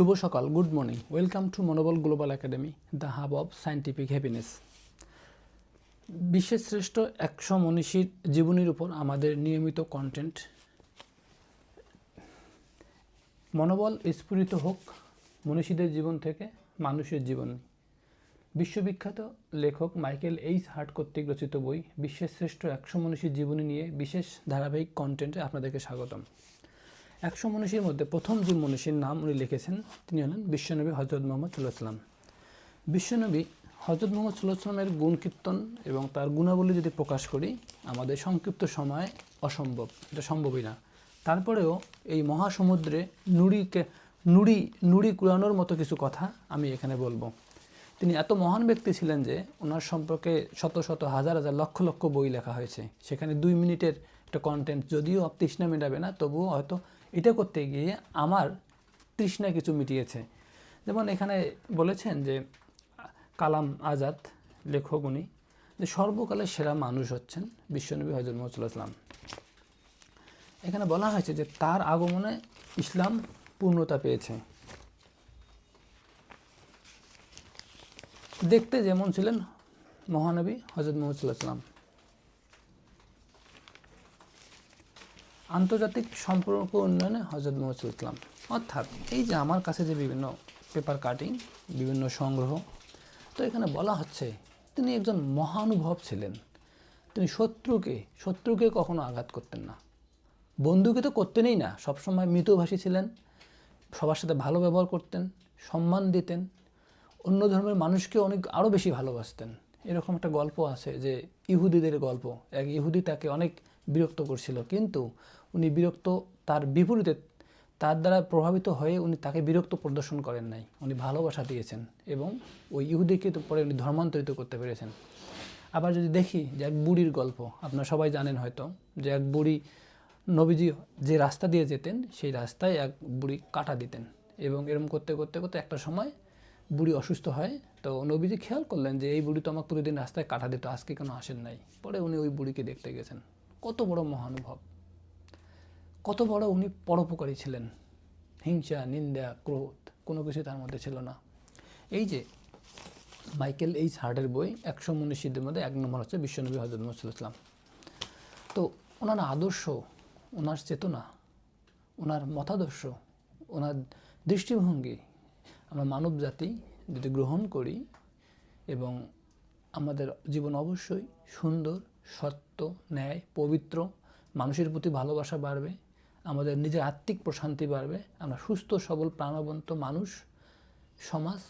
শুভ সকাল, good morning. Welcome to Monobol global academy, the hub of scientific happiness. বিশ্বের শ্রেষ্ঠ একশো মনীষীর জীবনীর উপর আমাদের নিয়মিত কন্টেন্ট মনোবল স্ফুরিত হোক মনীষীদের জীবন থেকে মানুষের জীবন। বিশ্ববিখ্যাত লেখক মাইকেল এইচ হার্ট কর্তৃক রচিত বই, বিশ্বের শ্রেষ্ঠ একশো মনীষীর জীবনী নিয়ে বিশেষ ধারাবাহিক কন্টেন্টে আপনাদেরকে স্বাগতম। একশো মনীষীর মধ্যে প্রথম যে মনীষীর নাম উনি লিখেছেন, তিনি হলেন বিশ্বনবী হজরত মোহাম্মদ সাল্লাহাম বিশ্বনবী হজরত মোহাম্মদ সাল্লাহামের গুণ কীর্তন এবং তার গুণাবলী যদি প্রকাশ করি, আমাদের সংক্ষিপ্ত সময় অসম্ভব, এটা সম্ভবই না। তারপরেও এই মহাসমুদ্রে নুড়িকে, নুড়ি নুড়ি কুড়ানোর মতো কিছু কথা আমি এখানে বলব। তিনি এত মহান ব্যক্তি ছিলেন যে ওনার সম্পর্কে শত শত হাজার হাজার লক্ষ লক্ষ বই লেখা হয়েছে। সেখানে দুই মিনিটের একটা কন্টেন্ট যদিও তৃষ্ণা মেটাবে না, তবুও হয়তো এটা করতে গিয়ে আমার তৃষ্ণা কিছু মিটিয়েছে। যেমন এখানে বলেছেন যে, কালাম আজাদ, লেখক উনি, যে সর্বকালের সেরা মানুষ হচ্ছেন বিশ্বনবী হজরত মোহাম্মদ এখানে বলা হয়েছে যে, তার আগমনে ইসলাম পূর্ণতা পেয়েছে। দেখতে যেমন ছিলেন মহানবী হজরত মোহাম্মদ সাল্লাহাম আন্তর্জাতিক সম্পর্ক উন্নয়নে হজরত মোহাম্মদ ইসলাম। অর্থাৎ এই যে আমার কাছে যে বিভিন্ন পেপার কাটিং বিভিন্ন সংগ্রহ, তো এখানে বলা হচ্ছে তিনি একজন মহানুভব ছিলেন। তিনি শত্রুকে শত্রুকে কখনো আঘাত করতেন না। বন্ধুকে তো করতেনই না, সবসময় মৃতভাষী ছিলেন, সবার সাথে ভালো ব্যবহার করতেন, সম্মান দিতেন, অন্য ধর্মের মানুষকে অনেক আরও বেশি ভালোবাসতেন। এরকম একটা গল্প আছে যে ইহুদিদের গল্প। এক ইহুদি তাকে অনেক বিরক্ত করছিল, কিন্তু উনি বিরক্ত, তার বিপরীতে তার দ্বারা প্রভাবিত হয়ে উনি তাকে বিরক্ত প্রদর্শন করেন নাই। উনি ভালোবাসা দিয়েছেন এবং ওই ইহুদিকে তো পরে উনি ধর্মান্তরিত করতে পেরেছেন। আবার যদি দেখি যে এক বুড়ির গল্প, আপনারা সবাই জানেন হয়তো, যে এক বুড়ি নবীজি যে রাস্তা দিয়ে যেতেন, সেই রাস্তায় এক বুড়ি কাটা দিতেন এবং এরকম করতে করতে করতে একটা সময় বুড়ি অসুস্থ হয়। তো নবীজি খেয়াল করলেন যে এই বুড়ি তো আমাকে প্রতিদিন রাস্তায় কাটা দিত, আজকে কেন আসেন নাই? পরে উনি ওই বুড়িকে দেখতে গেছেন। কত বড় মহানুভব। কত বড় উনি পরোপকারী ছিলেন। হিংসা, নিন্দা, ক্রোধ, কোনো কিছু তার মধ্যে ছিল না। এই যে মাইকেল এইচ হার্টের বই, একশো মনীষীদের মধ্যে এক নম্বর হচ্ছে বিশ্বনবী হজরত মুসলাম তো ওনার আদর্শ, ওনার চেতনা, ওনার মতাদর্শ, ওনার দৃষ্টিভঙ্গি, আমরা মানব জাতি যদি গ্রহণ করি এবং আমাদের জীবন অবশ্যই সুন্দর, সত্য, ন্যায়, পবিত্র, মানুষের প্রতি ভালোবাসা বাড়বে আমাদের নিজের আত্মিক প্রশান্তি বাড়বে। আমরা সুস্থ, সবল, প্রাণবন্ত মানুষ, সমাজ,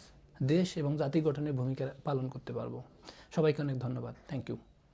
দেশ এবং জাতি গঠনের ভূমিকা পালন করতে পারব। সবাইকে অনেক ধন্যবাদ। Thank you